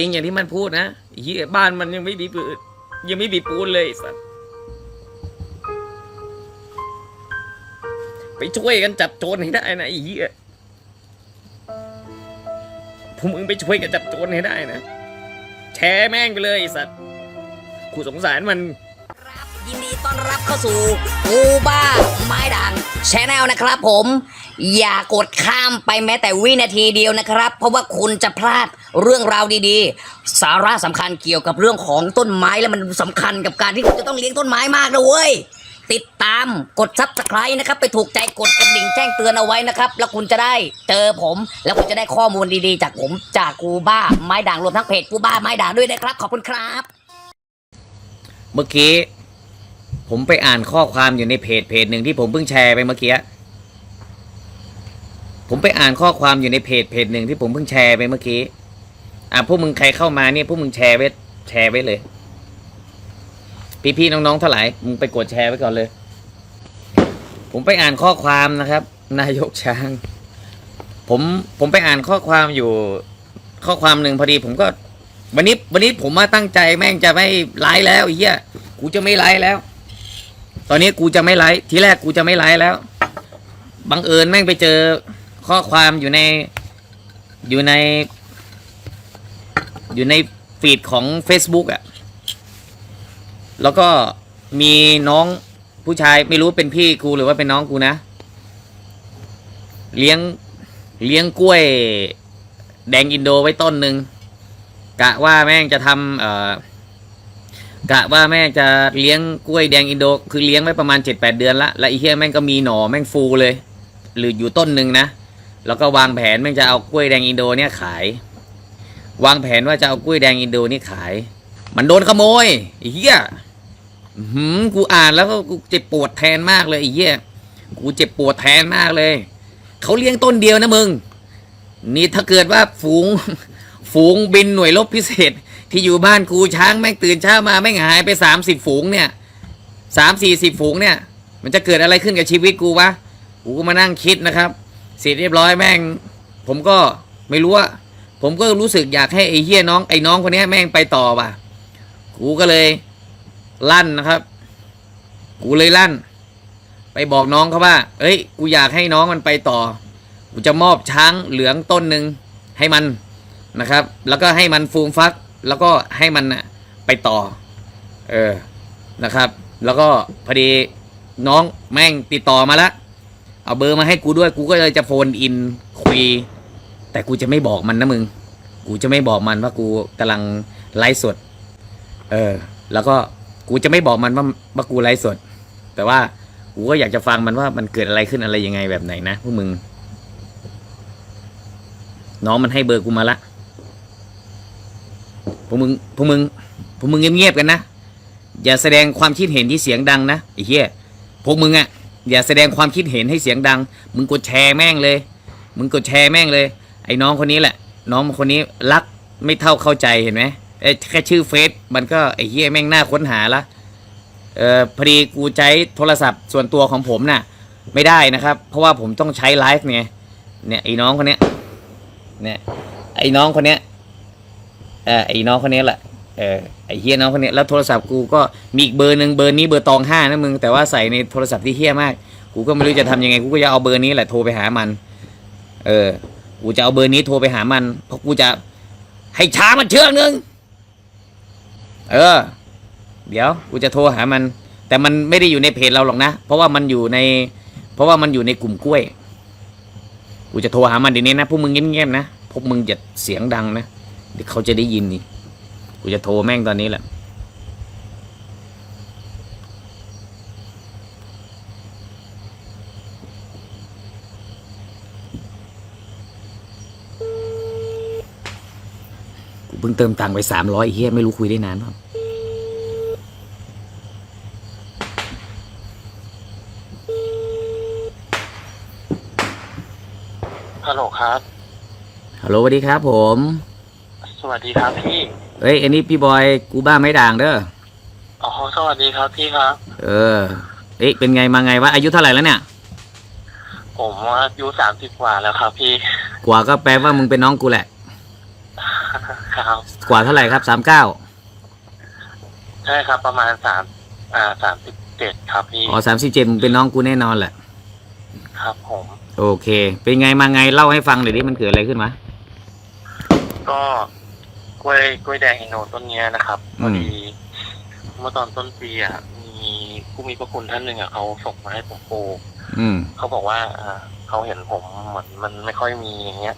จริงอย่างที่มันพูดนะไอ้เฮียบ้านมันยังไม่มีปืนยังไม่มีปูนเลยสัสไปช่วยกันจับโจรให้ได้นะไอ้เฮียพวกมึงไปช่วยกันจับโจรให้ได้นะ แชร์แม่งไปเลยไอ้สัสกูสงสารมัน ยินดีต้อนรับเข้าสู่กูบ้าไม้ด่างชแนลนะครับผม อย่ากดข้ามไปแม้แต่วินาทีเดียวนะครับ เพราะว่าคุณจะพลาดเรื่องราวดีๆ สาระสำคัญเกี่ยวกับเรื่องของต้นไม้และมันสำคัญกับการที่คุณจะต้องเลี้ยงต้นไม้มากนะเว้ยติดตามกดซับสไครต์นะครับ ไปถูกใจกดกระดิ่งแจ้งเตือนเอาไว้นะครับ แล้วคุณจะได้เจอผม แล้วคุณจะได้ข้อมูลดีๆ จากผมจากกูบ้าไม้ด่างรวมทั้งเพจกูบ้าไม้ด่างด้วยนะครับ ขอบคุณครับ เมื่อกี้ ผมไปอ่านข้อความอยู่ในเพจเพจหนึ่งที่ผมเพิ่งแชร์ไปเมื่อกี้ ผมไปอ่านข้อความอยู่ในเพจเพจหนึ่งที่ผมเพิ่งแชร์ไปเมื่อกี้ อะพวกมึงใครเข้ามาเนี่ยพวกมึงแชร์ไว้แชร์ไว้เลย พี่ๆน้องๆเท่าไหร่มึงไปกดแชร์ไว้ก่อนเลย ผมไปอ่านข้อความนะครับ นายกช้าง ผมผมไปอ่านข้อความอยู่ ข้อความหนึ่งพอดี ผมก็ วันนี้ วันนี้ผมมาตั้งใจแม่งจะไม่ไลฟ์แล้วไอ้เหี้ยกูจะไม่ไลฟ์แล้ว ตอนนี้กูจะไม่ไลฟ์ทีแรกกูจะไม่ไลฟ์แล้วบังเอิญแม่งไปเจอ ข้อความอยู่ในอยู่ใน อยู่ในฟีดของ Facebook อะ่ะ แล้วก็มีน้องผู้ชายไม่รู้เป็นพี่กูหรือว่าเป็นน้องกูนะ เลี้ยงเลี้ยงกล้วย แดงอินโดไว้ต้นหนึ่งกะว่าแม่งจะทำเอ่อกะว่าแม่งจะเลี้ยงกล้วยแดงอินโด คือเลี้ยงไว้ประมาณเจ็ดแปดเดือนละแล้วไอ้เหี้ยแม่งก็มีหน่อแม่งฟูเลย หรืออยู่ต้นหนึ่งนะ แล้วก็วางแผนแม่งจะเอากล้วยแดงอินโดเนี่ยขาย วางแผนว่าจะเอากล้วยแดงอินโดนี่ขาย มันโดนขโมยไอ้เหี้ยหืมกูอ่านแล้วก็กูเจ็บปวดแทนมากเลยไอ้เหี้ยกูเจ็บปวดแทนมากเลยเขาเลี้ยงต้นเดียวนะมึง นี่ถ้าเกิดว่าฝูง ฝูงบินหน่วยรบพิเศษ ที่อยู่บ้านกูช้างแม่งตื่นเช้ามาแม่งหายไปสามสิบฝูงเนี่ยสามสี่สิบฝูงเนี่ย มันจะเกิดอะไรขึ้นกับชีวิตกูวะกูก็มานั่งคิดนะครับ เสร็จเรียบร้อยแม่ง ผมก็ไม่รู้ว่าผมก็รู้สึกอยากให้ไอ้เฮียน้องไอ้น้องคนนี้แม่งไปต่อว่ะ กูก็เลยลั่นนะครับ กูเลยลั่น ไปบอกน้องเขาว่า เอ้ย กูอยากให้น้องมันไปต่อ กูจะมอบช้างเหลืองต้นหนึ่งให้มันนะครับ แล้วก็ให้มันฟูมฟัก แล้วก็ให้มันน่ะไปต่อ เออ นะครับ แล้วก็พอดีน้องแม่งติดต่อมาแล้ว เอาเบอร์มาให้กูด้วยกูก็เลยจะโฟนอินคุย แต่กูจะไม่บอกมันนะมึง กูจะไม่บอกมันว่ากูกำลังไลฟ์สด เออ แล้วก็กูจะไม่บอกมันว่าว่ากูไลฟ์สด แต่ว่ากูก็อยากจะฟังมันว่ามันเกิดอะไรขึ้นอะไรยังไงแบบไหนนะพวกมึง น้องมันให้เบอร์กูมาละพวกมึงพวกมึงพวกมึงเงียบๆกันนะอย่าแสดงความคิดเห็นที่เสียงดังนะไอ้เหี้ยพวกมึงอะ่ะ อย่าแสดงความคิดเห็นให้เสียงดัง มึงกดแชร์แม่งเลย มึงกดแชร์แม่งเลย ไอ้น้องคนนี้แหละ น้องคนนี้รักไม่เท่าเข้าใจเห็นไหมเอ้แค่ชื่อเฟซมันก็ไอ้เหี้ยแม่งน่าค้นหาละเออพอดีกูใช้โทรศัพท์ส่วนตัวของผมน่ะ ไม่ได้นะครับ เพราะว่าผมต้องใช้ไลฟ์ไงเนี่ยไอ้น้องคนเนี้ยเนี่ยไอ้น้องคนเนี้ยเออไอ้น้องคนนี้แหละ เออไอเฮียน้องคนเนี้ยแล้วโทรศัพท์กูก็มีอีกเบอร์หนึ่งเบอร์นี้เบอร์ตองห้านะมึงแต่ว่าใส่ในโทรศัพท์ที่เฮี้ยมาก กูก็ไม่รู้จะทำยังไงกูก็จะเอาเบอร์นี้แหละโทรไปหามัน เออ กูจะเอาเบอร์นี้โทรไปหามันเพราะกูจะให้ช้างมันเชือกนึงเออ เดี๋ยวกูจะโทรหามัน แต่มันไม่ได้อยู่ในเพจเราหรอกนะเพราะว่ามันอยู่ใน เพราะว่ามันอยู่ในกลุ่มกล้วย กูจะโทรหามันเดี๋ยวนี้นะพวกมึงเงียบๆนะพวกมึงอย่าเสียงดังนะเดี๋ยวเขาจะได้ยินนี่ กูจะโทรแม่งตอนนี้แหละ กูเพิ่งเติมตังค์ไปสามร้อยเฮียไม่รู้คุยได้นานเปล่าฮัลโหลครับ ฮัลโหลสวัสดีครับผม สวัสดีครับพี่ เอ้ย อันนี้พี่บอยกูบ้าไม่ด่างเด้อ อ๋อ สวัสดีครับพี่ครับ เออ เอ๊ะเป็นไงมาไงวะอายุเท่าไหร่แล้วเนี่ย ผมอายุสามสิบกว่าแล้วครับพี่ กว่าก็แปลว่ามึงเป็นน้องกูแหละคครับ กว่าเท่าไหร่ครับสามเก้าใช่ครับ ประมาณสามอ่าสามสิบเจ็ดครับพี่ อ๋อสามสิบเจ็ดเป็นน้องกูแน่นอนแหละ ครับผม โอเค เป็นไงมาไงเล่าให้ฟังหน่อยดิมันเกิดอะไรขึ้นมาก็ก ล้วยกล้วยแดงอินโนต้นเนี้ยนะครับอืพอมดีเมื่อตอนต้นปีอะมีผู้มีพระคุณท่านหนึ่งอะเขาส่งมาให้ผมปลูกอืม เขาบอกว่าอ่าเขาเห็นผมเหมือนมันไม่ค่อยมีอย่างเงี้ย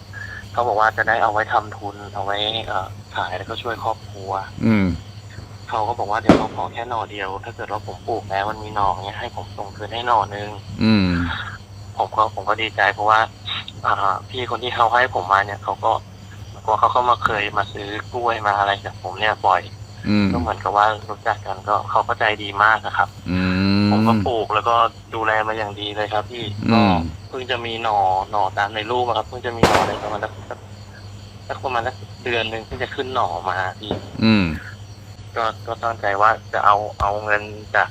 เขาบอกว่าจะได้เอาไว้ทำทุนเอาไว้เอ่อขายแล้วก็ช่วยครอบครัว อืม เขาก็บอกว่าเดี๋ยวเขาขอแค่หน่อเดียว ถ้าเกิดว่าผมปลูกแล้วมันมีหน่อเนี้ยให้ผมส่งคืนให้หน่อนึง อืม ผมก็ผมก็ดีใจเพราะว่า อ่า พี่คนที่เขาให้ผมมาเนี่ยเขาก็ เพราะว่าเขาก็มาเคยมาซื้อกล้วยมาอะไรจากผมเนี่ยบ่อยอืมก็เหมือนกับว่ารู้จักกันก็เขาก็ใจดีมากนะครับอืผมมก็ปลูกแล้วก็ดูแลมาอย่างดีเลยครับ พี่อืก็มเพิ่งจะมีหน่อหน่อตามในรูปอะครับเพิ่งจะมีหน่อในประมาณสักสักประมาณสักเดือนหนึ่งที่งจะขึ้นหน่อมาพี่อืมก็ก็ตั้งใจว่าจะเอาเอาเงินจาก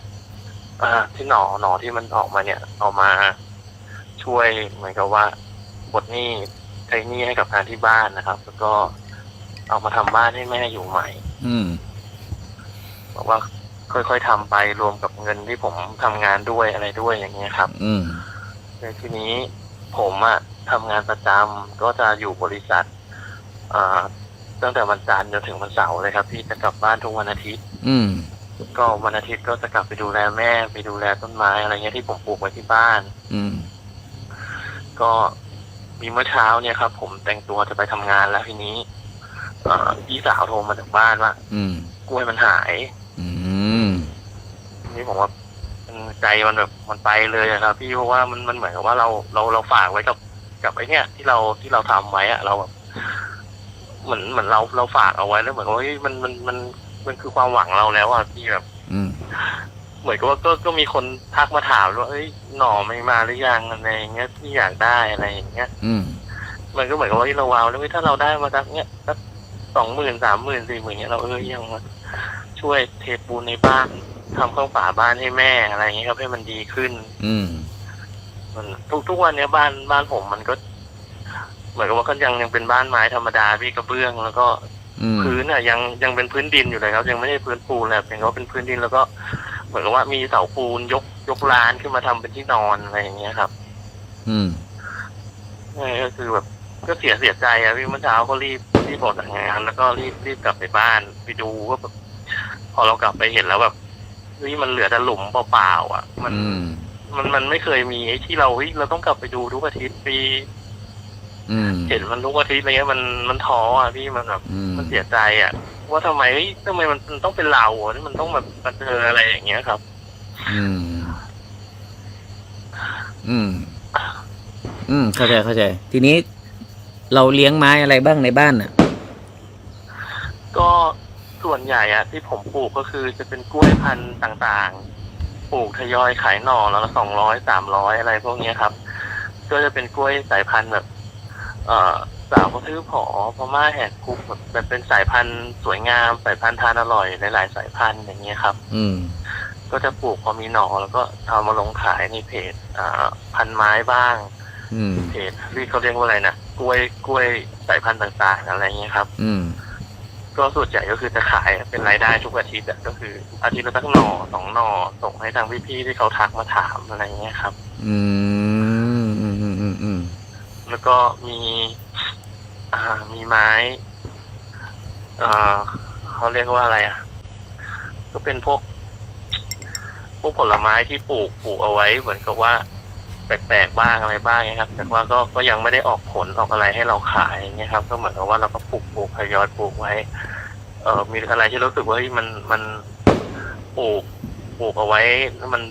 อ่าที่หน่อหน่อที่มันออกมาเนี่ย เอามาช่วยเหมือนกับว่าบทหนี้ ใช้หนี้ให้กับทางที่บ้านนะครับ แล้วก็เอามาทำบ้านให้แม่อยู่ใหม่ อืม บอกว่าค่อยๆทำไปรวมกับเงินที่ผมทำงานด้วยอะไรด้วยอย่างเงี้ยครับ อืม ในทีนี้ผมอะทำงานประจำก็จะอยู่บริษัทอ่าตั้งแต่วันจันทร์จนถึงวันเสาร์เลยครับพี่จะกลับบ้านทุกวันอาทิตย์ อืม ก็วันอาทิตย์ก็จะกลับไปดูแลแม่ไปดูแลต้นไม้อะไรเงี้ยที่ผมปลูกไว้ที่บ้าน อืม ก็ มีเมื่อเช้าเนี่ยครับ ผมแต่งตัวจะไปทำงานแล้วทีนี้เอ่อพี่สาวโทรมาจากบ้านว่าอืมกล้วยมันหาย อืมทีนี้ผมว่ามันใจมันแบบมันไปเลยอะครับ พี่เพราะว่ามันมันเหมือนกับว่าเราเราเราฝากไว้กับกับไอ้เนี่ยที่เราที่เราทำไว้อะเราแบบเหมือนเหมือนเราเราฝากเอาไว้แล้วเหมือนกับว่าเฮ้ยมันมันมันมันคือความหวังเราแล้วอะพี่แบบ อืม เหมือนกับว่าก็ก็มีคนทักมาถามว่าเอ้ยหน่อไม่มาหรือยังอะไรอย่างเงี้ยที่อยากได้อะไรอย่างเงี้ยอืมมันก็เหมือนกับว่าที่เราวาวแล้วเว้ยถ้าเราได้มาสักเนี้ยสักสองหมื่นสามหมื่นสี่หมื่นเนี้ยเราเออยังมาช่วยเทปูนในบ้านทำเครื่องฝาบ้านให้แม่อะไรอย่างเงี้ยครับให้มันดีขึ้น อืมมันทุกทุกวันเนี้ยบ้านบ้านผมมันก็ เหมือนกับว่าก็ยังยังเป็นบ้านไม้ธรรมดาพี่กระเบื้องแล้วก็ อืมพื้นอะยังยังเป็นพื้นดินอยู่เลยครับ ยังไม่ได้พื้นปูนเลยเพียงแต่ว่าเป็นพื้นดินแล้วก็ เหมือนกับว่ามีเสาปูนยกยกลานขึ้นมาทำเป็นที่นอนอะไรอย่างเงี้ยครับ อืมเออก็คือแบบก็เสียเสียใจอะพี่เมื่อเช้าก็รีบรีบออกจากงาน แล้วก็รีบรีบกลับไปบ้านไปดูว่าแบบพอเรากลับไปเห็นแล้วแบบนี่มันเหลือแต่หลุมเปล่าๆอะ มันอืมมันมันไม่เคยมีไอ้ที่เราเฮ้ยเราต้องกลับไปดูทุกอาทิตย์ปีอืมเห็นมันทุกอาทิตย์อะไรเงี้ยมันมันท้ออะพี่มันแบบอืมมันเสียใจอะ ว่าทำไมเฮ้ยทำไมมันมันต้องเป็นเราอะนี่มันต้องแบบมาเจออะไรอย่างเงี้ยครับ อืม อืม อืม เข้าใจเข้าใจ ทีนี้เราเลี้ยงไม้อะไรบ้างในบ้านน่ะ ก็ส่วนใหญ่อะที่ผมปลูกก็คือจะเป็นกล้วยพันธุ์ต่างๆ ปลูกทยอยขายหน่อแล้วละสองร้อยสามร้อยอะไรพวกเนี้ยครับ ก็จะเป็นกล้วยสายพันธุ์แบบ เอ่อ สาวเขาซื้อผอพม่าแหกคุกแบบแบบเป็นสายพันธุ์สวยงามสายพันธุ์ทานอร่อยหลายๆสายพันธุ์อย่างเงี้ยครับ อืม ก็จะปลูกพอมีหน่อแล้วก็เอามาลงขายในเพจอ่าพันไม้บ้างอืมเพจที่เขาเรียกว่าอะไรนะกล้วยกล้วยสายพันธุ์ต่างๆอะไรเงี้ยครับ อืมก็ส่วนใหญ่ก็คือจะขายเป็นรายได้ทุกอาทิตย์อะก็คืออาทิตย์ละสักหน่อสองหน่อส่งให้ทางพี่ๆที่เขาทักมาถามอะไรเงี้ยครับ อืมอืมอืมอืมอืมแล้วก็มี อ่า มีไม้ เอ่อเขาเรียกว่าอะไรอะ ก็เป็นพวก พวกผลไม้ที่ปลูกปลูกเอาไว้ เหมือนกับว่า แปลกๆบ้างอะไรบ้างนะครับ แต่ว่าก็ก็ยังไม่ได้ออกผลออกอะไรให้เราขายอย่างเงี้ยครับ ก็เหมือนกับว่าเราก็ปลูกปลูกทยอยปลูกไว้ เออมีอะไรที่รู้สึกว่ามันมันปลูกปลูกเอาไว้แล้วมัน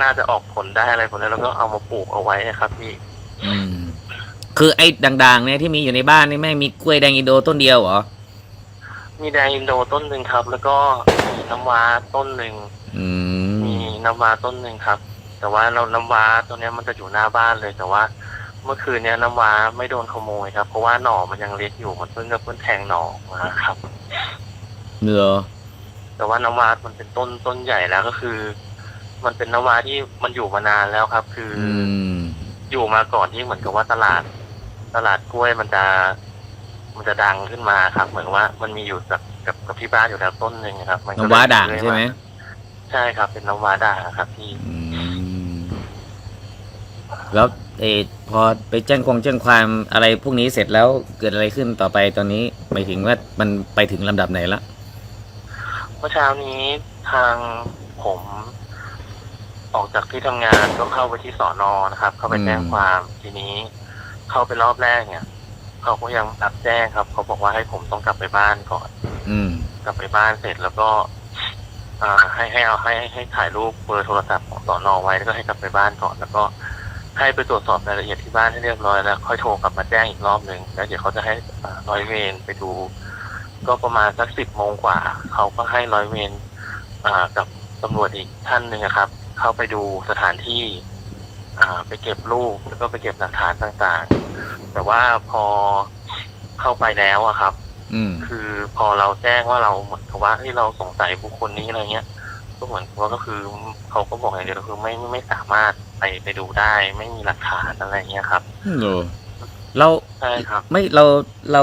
น่าจะออกผลได้อะไรผลนี้แล้วก็เอามาปลูกเอาไว้นะครับพี่ อืม คือไอ้ด่างๆเนี่ยที่มีอยู่ในบ้านนี่แม่งมีกล้วยแดงอินโดต้นเดียวเหรอ มีแดงอินโดต้นหนึ่งครับ แล้วก็มีน้ำว้าต้นหนึ่งอืมมีน้ำว้าต้นหนึ่งครับ แต่ว่าเราน้ำว้าตัวเนี้ยมันจะอยู่หน้าบ้านเลยแต่ว่า เมื่อคืนเนี้ยน้ำว้าไม่โดนขโมยครับ เพราะว่าหน่อมันยังเล็กอยู่มันเพิ่งจะเพิ่งแทงหน่อมาครับ เหรอแต่ว่าน้ำว้ามันเป็นต้นต้นใหญ่แล้วก็คือ มันเป็นน้ำว้าที่มันอยู่มานานแล้วครับ คืออือม อยู่มาก่อนที่เหมือนกับว่าตลาด ตลาดกล้วยมันจะมันจะดังขึ้นมาครับ เหมือนว่ามันมีอยู่กับกับกับที่บ้านอยู่แล้วต้นหนึ่งครับ มันก็น้ำว้าด่างใช่ไหมใช่ครับ เป็นน้ำว้าด่างครับพี่อืมแล้วเออพอไปแจ้งคงแจ้งความอะไรพวกนี้เสร็จแล้วเกิดอะไรขึ้นต่อไปตอนนี้หมายถึงว่ามันไปถึงลำดับไหนละเมื่อเช้านี้ทางผม ออกจากที่ทำงานก็เข้าไปที่สอนอนะครับ เข้าไปแจ้งความทีนี้ เข้าไปรอบแรกเนี่ยเขาก็ยังรับแจ้งครับ เขาบอกว่าให้ผมต้องกลับไปบ้านก่อน อืม กลับไปบ้านเสร็จแล้วก็ อ่า ให้ให้เอาให้ให้ถ่ายรูปเบอร์โทรศัพท์ของสอนอไว้แล้วก็ให้กลับไปบ้านก่อนแล้วก็ให้ไปตรวจสอบรายละเอียดที่บ้านให้เรียบร้อยแล้ว ค่อยโทรกลับมาแจ้งอีกรอบหนึ่งแล้วเดี๋ยวเขาจะให้อ่าร้อยเวรไปดู ก็ประมาณสักสิบโมงกว่า เขาก็ให้ร้อยเวรอ่ากับตำรวจอีกท่านหนึ่งนะครับ เข้าไปดูสถานที่อ่า ไปเก็บรูปแล้วก็ไปเก็บหลักฐานต่างๆ แต่ว่าพอเข้าไปแล้วอะครับอืมคือพอเราแจ้งว่าเราเหมือนกับว่าที่เราสงสัยบุคคลนี้อะไรเงี้ย ก็เหมือนกับว่าก็คือเขาก็บอกอย่างเดียวคือไม่ไม่ไม่สามารถไปไปดูได้ ไม่มีหลักฐานอะไรเงี้ยครับโอ้เราใช่ครับ ไม่เราเรา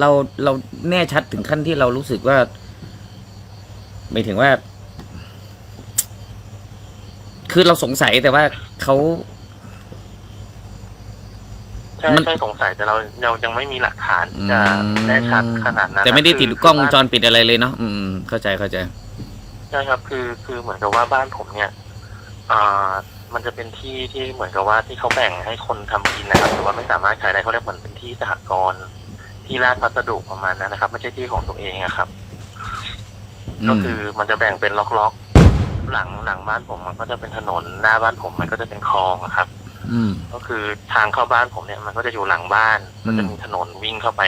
เราเราแน่ชัดถึงขั้นที่เรารู้สึกว่าหมายถึงว่า คือเราสงสัยแต่ว่า เขา ใช่มัน ใช่สงสัยแต่เราเรายังไม่มีหลักฐานที่จะแน่ชัดขนาดนั้นแต่ไม่ได้ติดคืกล้องวงจบ้านรปิดอะไรเลยเนาะอืมเข้าใจเข้าใจ ใช่ครับคือคือเหมือนกับว่าบ้านผมเนี่ยอ่ามันจะเป็นที่ที่เหมือนกับว่าที่เขาแบ่งให้คนทำกินนะครับแต่ว่าไม่สามารถใช้ได้เขาเรียกเหมือนเป็นที่สหกรณ์ที่ราชพัสดุประมาณนั้นนะครับ ไม่ใช่ที่ของตัวเองอะครับก็คือมันจะแบ่งเป็นล็อกๆ หลังหลังบ้านผมมันก็จะเป็นถนนหน้าบ้านผมมันก็จะเป็นคลองอะครับ อืม ก็คือทางเข้าบ้านผมเนี่ยมันก็จะอยู่หลังบ้านอืม ก็จะมีถนนวิ่งเข้าไป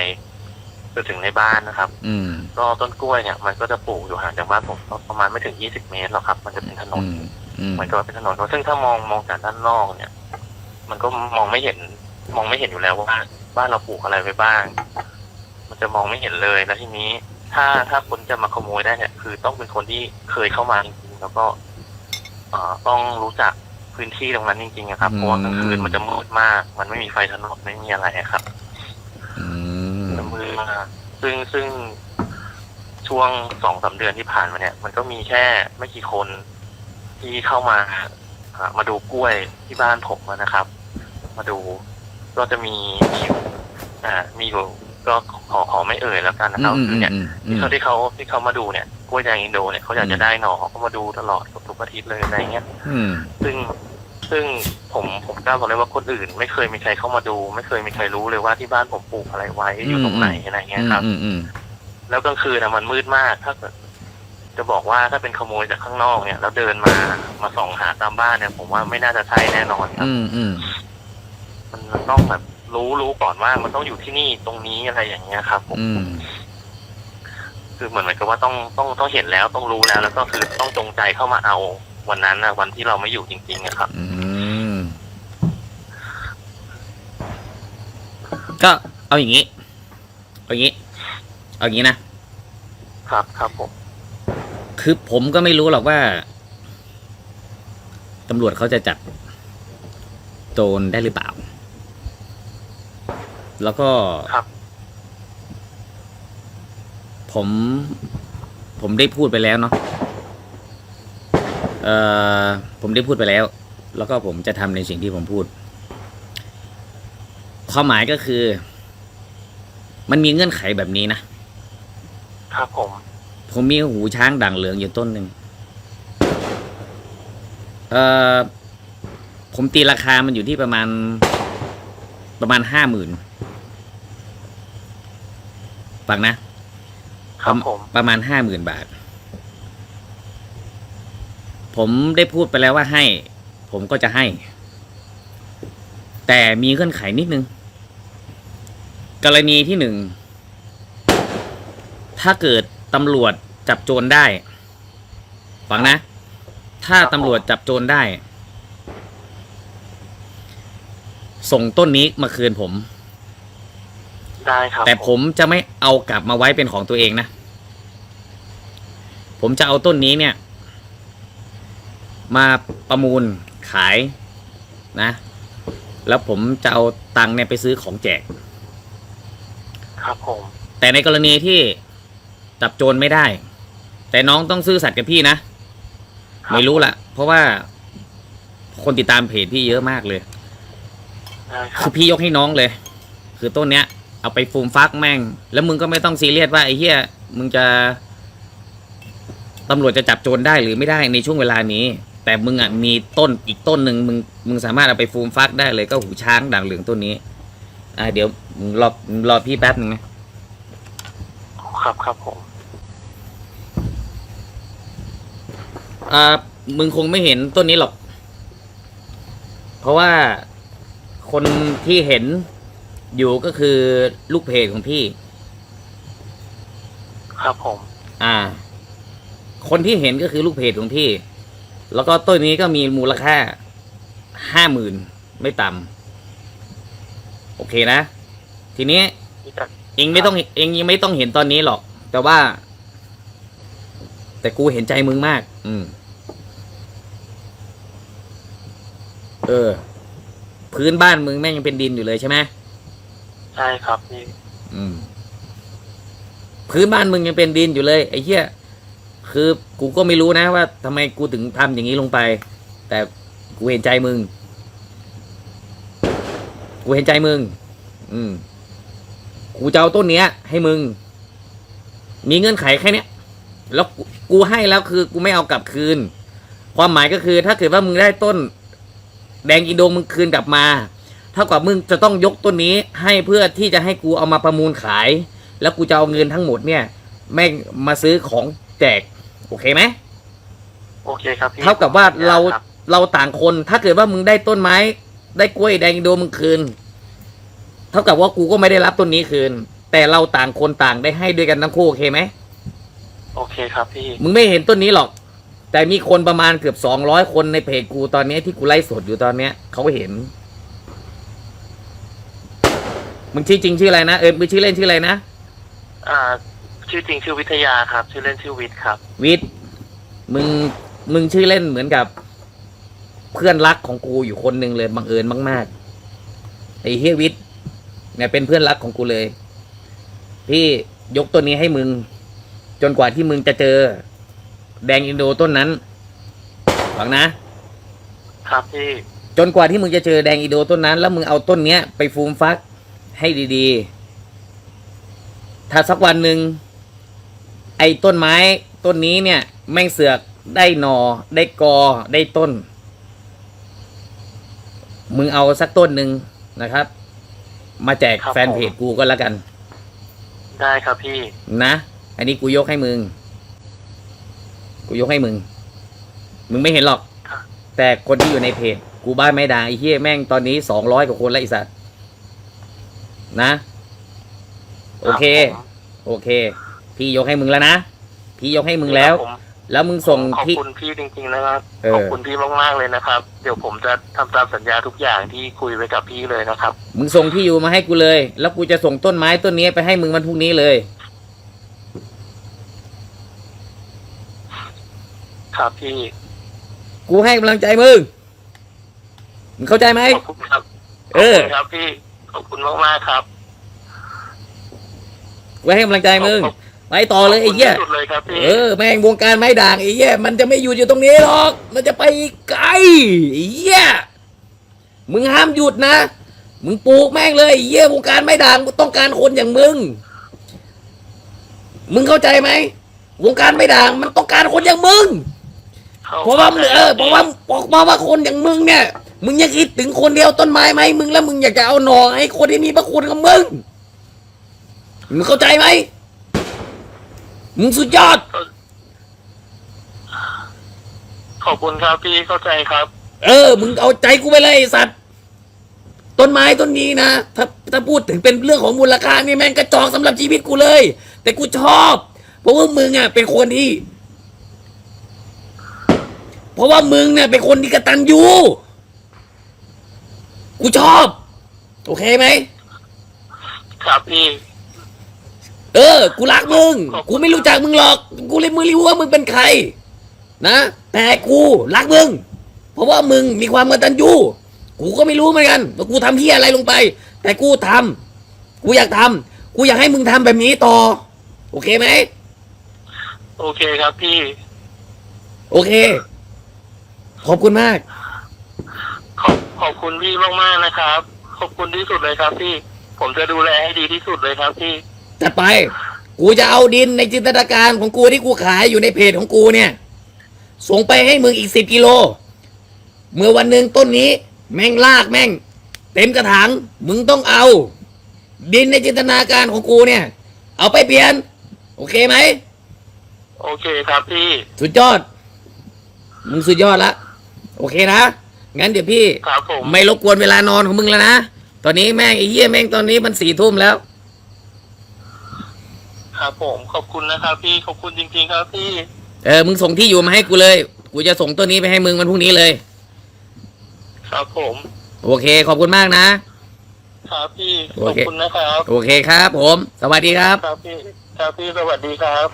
จนถึงในบ้านนะครับ อืม ก็ต้นกล้วยเนี่ยมันก็จะปลูกอยู่ห่างจากบ้านผมประมาณไม่ถึง20เมตรหรอกครับ มันจะเป็นถนอืน มอืม เหมือนกับว่าเป็นถนนซึ่งถ้ามองมองจากด้านนอกเนี่ย มันก็มองไม่เห็น มองไม่เห็นอยู่แล้วว่าบ้านเราปลูกอะไรไปบ้าง มันจะมองไม่เห็นเลยแล้วทีนี้ ถ้าถ้าคนจะมาขโมยได้เนี่ยคือต้องเป็นคนที่เคยเข้ามาจริงๆแล้วก็เอ่อต้องรู้จักพื้นที่ตรงนั้นจริงๆอะครับเพราะว่ากลางคืนมันจะมืดมาก มันไม่มีไฟถนนไม่มีอะไรอะครับอืมจะมืดมากซึ่งซึ่งช่วงสองสามเดือนที่ผ่านมาเนี่ย มันก็มีแค่ไม่กี่คนที่เข้ามาอ่ามาดูกล้วยที่บ้านผมอะนะครับ มาดูก็จะมีมีอยู่อ่ามีอยู่ ก็ขอขอไม่เอ่ยแล้วกันนะครับอืมคือเนี่ยอืมอืที่มเขาที่เขาที่เขามาดูเนี่ยกล้วยแดงอินโดเนี่ยเขาอยากจะได้หน่อเขาก็มาดูตลอดทุกอาทิตย์เลยอะไรเงี้ยอืมซึ่งซึ่งผมผมกล้าบอกเลยว่าคนอื่น ไม่เคยมีใครเข้ามาดู ไม่เคยมีใครรู้เลยว่าที่บ้านผมปลูกอะไรไว้อยู่ตรงไหนอะไรเงี้ยครับอืมอืมแล้วกลางคืนนะมันมืดมากถ้าเกิดจะบอกว่าถ้าเป็นขโมยจากข้างนอกเนี่ย แล้วเดินมามาส่องหาตามบ้านเนี่ย ผมว่าไม่น่าจะใช่แน่นอนครับอืมอืมมันมันต้องแบบ รู้รู้ก่อนว่ามันต้องอยู่ที่นี่ตรงนี้อะไรอย่างเงี้ยครับผมอืม คือเหมือนเหมือนกับว่าต้องต้องต้องเห็นแล้วต้องรู้แล้ว แล้วก็คือต้องจงใจเข้ามาเอาวันนั้นนะวันที่เราไม่อยู่จริงๆอะครับ อืม ก็เอาอย่างนี้ เอาอย่างนี้ เอาอย่างนี้นะ ครับครับผม คือผมก็ไม่รู้หรอกว่าตำรวจเขาจะจับโจรได้หรือเปล่า แล้วก็ครับ ผม ผมได้พูดไปแล้วเนาะเอ่อผมได้พูดไปแล้ว แล้วก็ผมจะทำในสิ่งที่ผมพูด ความหมายก็คือ มันมีเงื่อนไขแบบนี้นะครับผม ผมมีหูช้างด่างเหลืองอยู่ต้นหนึ่งเอ่อผมตีราคามันอยู่ที่ประมาณประมาณห้าหมื่น ฟังนะ ครับผม ประมาณห้าหมื่นบาท ผมได้พูดไปแล้วว่าให้ ผมก็จะให้ แต่มีเงื่อนไขนิดนึง กรณีที่หนึ่ง ถ้าเกิดตำรวจจับโจรได้ ฟังนะ ถ้าตำรวจจับโจรได้ ส่งต้นนี้มาคืนผม ได้ครับแต่ผมจะไม่เอากลับมาไว้เป็นของตัวเองนะ ผมจะเอาต้นนี้เนี่ย มาประมูลขายนะ แล้วผมจะเอาตังค์เนี่ยไปซื้อของแจกคครับผม แต่ในกรณีที่จับโจรไม่ได้ แต่น้องต้องซื่อสัตย์กับพี่นะ ครับไม่รู้ละเพราะว่าคนติดตามเพจพี่เยอะมากเลย ได้คคืรัอบพี่ยกให้น้องเลย คือต้นเนี้ย เอาไปฟูมฟักแม่ง แล้วมึงก็ไม่ต้องซีเรียสว่าไอ้เหี้ยมึงจะตำรวจจะจับโจรได้หรือไม่ได้ในช่วงเวลานี้ แต่มึงอะมีต้นอีกต้นหนึ่งมึงมึงสามารถเอาไปฟูมฟักได้เลยก็หูช้างด่างเหลืองต้นนี้ อ่าเดี๋ยวมึงรอมึงรอพี่แป๊บนึงนะครับครับผมอ่ามึงคงไม่เห็นต้นนี้หรอก เพราะว่าคนที่เห็น อยู่ก็คือลูกเพจของพี่ ครับผม อ่า คนที่เห็นก็คือลูกเพจของพี่ แล้วก็ต้นนี้ก็มีมูลค่าห้าหมื่นไม่ต่ำโอเคนะ ทีนี้พี่จะเองไม่ต้องเองยังไม่ต้องเห็นตอนนี้หรอก แต่ว่า แต่กูเห็นใจมึงมาก อืม เออ พื้นบ้านมึงแม่งยังเป็นดินอยู่เลยใช่ไหมใช่ครับพี่อืม พื้นบ้านมึงยังเป็นดินอยู่เลย ไอ้เหี้ยคือกูก็ไม่รู้นะว่าทำไมกูถึงทำอย่างนี้ลงไป แต่กูเห็นใจมึง กูเห็นใจมึง อืม กูจะเอาต้นเนี้ย ให้มึง มีเงื่อนไขแค่เนี้ย แล้วกูกูให้แล้วคือ กูไม่เอากลับคืน ความหมายก็คือ ถ้าเกิดว่ามึงได้ต้น แดงอินโดมึงคืนกลับมา เท่ากับมึงจะต้องยกต้นนี้ให้เพื่อที่จะให้กูเอามาประมูลขาย แล้วกูจะเอาเงินทั้งหมดเนี่ยแม่งมาซื้อของแจก โอเคไหมโอเคครับพี่เท่ากับว่าเราครับเราต่างคนถ้าเกิดว่ามึงได้ต้นไม้ ได้กล้วยแดงอินโดมึงคืน เท่ากับว่ากูก็ไม่ได้รับต้นนี้คืน แต่เราต่างคนต่างได้ให้ด้วยกันทั้งคู่โอเคไหมโอเคครับพี่มึงไม่เห็นต้นนี้หรอก แต่มีคนประมาณเกือบสองร้อยคนในเพจกูตอนเนี้ยที่กูไลฟ์สดอยู่ตอนเนี้ยเขาเห็น มึงชื่อจริงชื่ออะไรนะเออมึงชื่อเล่นชื่ออะไรนะอ่า ชื่อจริงชื่อวิทยาครับ ชื่อเล่นชื่อวิทย์ครับ วิทย์มึงมึงชื่อเล่นเหมือนกับ เพื่อนรักของกูอยู่คนหนึ่งเลยบังเอิญมากๆไอ้เฮียวิทย์เนี่ยเป็นเพื่อนรักของกูเลย พี่ยกต้นนี้ให้มึง จนกว่าที่มึงจะเจอ แดงอินโดต้นนั้นฟังนะ ครับพี่ จนกว่าที่มึงจะเจอแดงอินโดต้นนั้น แล้วมึงเอาต้นเนี้ยไปฟูมฟัก ให้ดีๆ ถ้าสักวันหนึ่งไอ้ต้นไม้ต้นนี้เนี่ย แม่งเสือกได้หนอ ได้กอได้ต้น มึงเอาสักต้นหนึ่งนะครับ มาแจกครับแฟนเพจกูก็แล้วกัน ได้ครับพี่ นะ อันนี้กูยกให้มึง กูยกให้มึง มึงไม่เห็นหรอกครับแต่คนที่อยู่ในเพจ กูบ้านไม่ดังไอ้เหี้ยแม่งตอนนี้สองร้อยกว่าคนแล้วไอ้สัตว์ นะ โอเครับผมโอเค พี่ยกให้มึงแล้วนะ พี่ยกให้มึงแล้วผมแล้วมึงส่งขอบที่ คุณพี่จริงๆนะครับ เออ ขอบคุณพี่มากๆเลยนะครับ เดี๋ยวผมจะทำตามสัญญาทุกอย่างที่คุยไว้กับพี่เลยนะครับ มึงส่งที่อยู่มาให้กูเลย แล้วกูจะส่งต้นไม้ต้นนี้ไปให้มึงวันพรุ่งนี้เลย ครับพี่ กูให้กำลังใจมึง มึงเข้าใจไหม ขอบคุณครับเออขอบคุณครับพี่ ขอบคุณมากๆครับกูให้กำลังใจมึงไปต่อเลยไอ้เหี้ยขบคุณที่สุดเลยครับพี่เออแม่งวงการไม้ด่างไอ้เหี้ยมันจะไม่อยู่อยู่ตรงนี้หรอก มันจะไปไกลไอ้เหี้ยมึงห้ามหยุดนะ มึงปลูกแม่งเลยไอ้เหี้ยวงการไม้ด่างกูต้องการคนอย่างมึง มึงเข้าใจไหมวงการไม้ด่างมันต้องการคนอย่างมึง เพราะว่ามึงเออเพราะว่าบอกมาว่าคนอย่างมึงเนี่ย มึงยังคิดถึงคนเดียวต้นไม้ไหมมึงแล้วมึงอยากจะเอาหน่อให้คนที่มีพระคุณกับมึง มึงเข้าใจไหม มึงสุดยอด ขอบคุณครับพี่เข้าใจครับ เออ มึงเอาใจกูไปเลยไอ้สัตว์ ต้นไม้ต้นนี้นะ ถ้าถ้าพูดถึงเป็นเรื่องของมูลค่านี่แม่งกระจอกสำหรับชีวิตกูเลย แต่กูชอบ เพราะว่ามึงอะ เป็นคนที่ เพราะว่ามึงเนี่ยเป็นคนที่กตัญญู กูชอบ โอเคไหม ครับพี่ เออ กูรักมึง กูไม่รู้จักมึงหรอก กูเลยไม่รู้ว่ามึงเป็นใคร นะ แต่กูรักมึง เพราะว่ามึงมีความกตัญญู กูก็ไม่รู้เหมือนกันว่ากูทำเฮียอะไรลงไป แต่กูทำ กูอยากทกูอยากให้มึงทำแบบนี้ต่อ โอเคไหม โอเคครับพี่ โอเค ขอบคุณมาก ขอบขอบคุณพี่มากๆนะครับ ขอบคุณที่สุดเลยครับพี่ ผมจะดูแลให้ดีที่สุดเลยครับพี่จัดไป กูจะเอาดินในจินตนาการของกูที่กูขายอยู่ในเพจของกูเนี่ย ส่งไปให้มึงอีกสิบกิโล เมื่อวันหนึ่งต้นนี้ แม่งลากแม่ง เต็มกระถางมึงต้องเอา ดินในจินตนาการของกูเนี่ย เอาไปเปลี่ยน โอเคไหม โอเคครับพี่ สุดยอด มึงสุดยอดละ โอเคนะ งั้นเดี๋ยวพี่ ครับผม ไม่รบกวนเวลานอนของมึงแล้วนะ ตอนนี้แม่งไอ้เหี้ยแม่งตอนนี้มันสี่ทุ่มแล้ว ครับผม ขอบคุณนะครับพี่ ขอบคุณจริง ๆ ครับพี่ เออ มึงส่งที่อยู่มาให้กูเลย กูจะส่งตัวนี้ไปให้มึงวันพรุ่งนี้เลย ครับผม โอเค ขอบคุณมากนะ ครับพี่โอขอบเคคุณนะครับ โอเคครับ ผม สวัสดีครับ ครับพี่ ครับพี่ สวัสดีครับ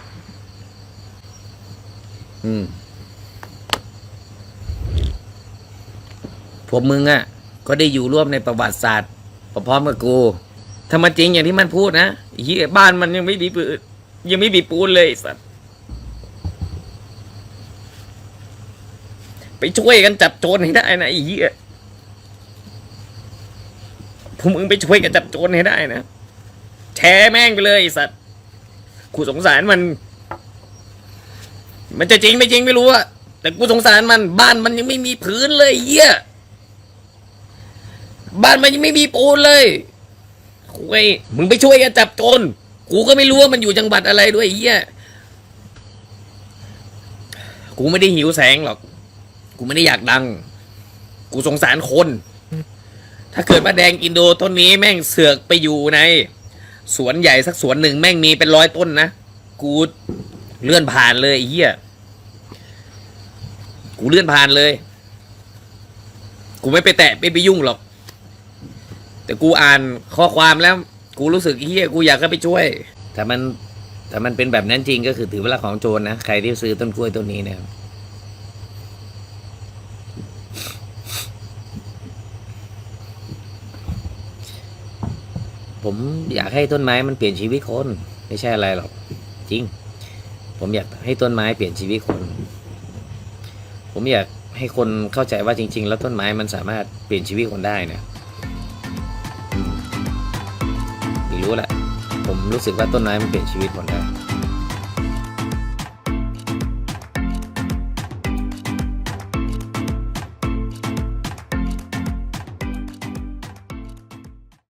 อืม พวกมึงอะ ก็ได้อยู่ร่วมในประวัติศาสตร์พร้อมกับกูถ้ามันจริงอย่างที่มันพูดนะเฮียบ้านมันยังไม่มีปืนยังไม่มีปูนเลยสัตว์ไปช่วยกันจับโจรให้ได้นะไอ้เหี้ยพวกมึงไปช่วยกันจับโจรให้ได้นะ แชร์แม่งไปเลยสัตว์กูสงสารมัน มันจะจริงไม่จริงไม่รู้อะแต่กูสงสารมัน บ้านมันยังไม่มีพื้นเลยเหี้ย บ้านมันยังไม่มีปูนเลยคุยมึงไปช่วยกันจับโจรกูก็ไม่รู้ว่ามันอยู่จังหวัดอะไรด้วยเหี้ยกูไม่ได้หิวแสงหรอก กูไม่ได้อยากดัง กูสงสารคน ถ้าเกิดว่าแดงอินโดต้นนี้แม่งเสือกไปอยู่ใน สวนใหญ่สักสวนหนึ่งแม่งมีเป็นร้อยต้นนะ กูเลื่อนผ่านเลยเหี้ยกูเลื่อนผ่านเลย กูไม่ไปแตะไม่ไปยุ่งหรอก แต่กูอ่านข้อความแล้ว กูรู้สึกเฮียกูอยากเข้าไปช่วยแต่มันแต่มันเป็นแบบนั้นจริงก็คือถือเวลาของโจรนะใครที่ซื้อต้นกล้วยต้นนี้เนะครับผมอยากให้ต้นไม้มันเปลี่ยนชีวิตคน ไม่ใช่อะไรหรอก จริง ผมอยากให้ต้นไม้เปลี่ยนชีวิตคน ผมอยากให้คนเข้าใจว่าจริง ๆ แล้วต้นไม้มันสามารถเปลี่ยนชีวิตคนได้นะ รู้แหละ ผมรู้สึกว่าต้นไม้มันเปลี่ยนชีวิตคนได้